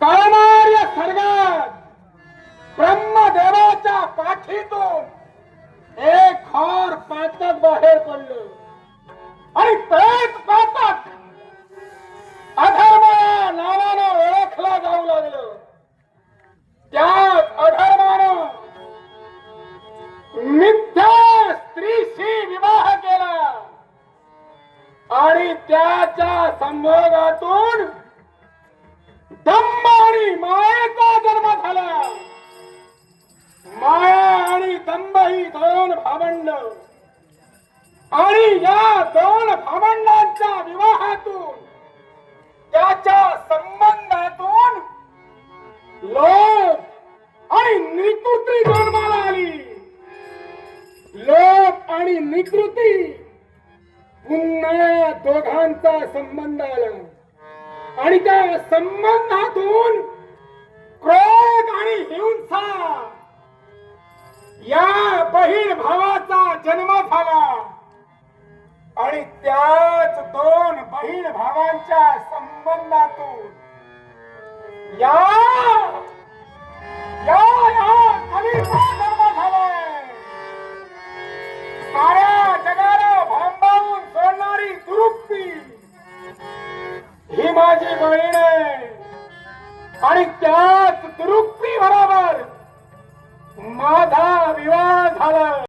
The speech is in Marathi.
कळणार या सर्गात ब्रह्मदेवाच्या पाठीतून एक हॉर पातक बाहेर पडलं. आणि तेच पातक अधर्म नावानं ओळखला जाऊ लागलं. त्या अधर्मानं त्याच्या संभोगातून दंभ आणि मायेचा जन्म झाला. माया आणि दंभ ही दोन भावंड. आणि या दोन भावंडांच्या विवाहातून त्याच्या संबंधातून लोक आणि निकृती जन्माला आली. लोक आणि निकृती पुन्हा दोघांचा संबंध आला. आणि त्या संबंधातून क्रोध आणि हिंसा या बहीण भावाचा जन्म झाला. आणि त्याच दोन बहीण भावांच्या संबंधातून या या ही माझी बहीण आहे. आणि त्याच दुरुक्ती बरोबर माझा विवाह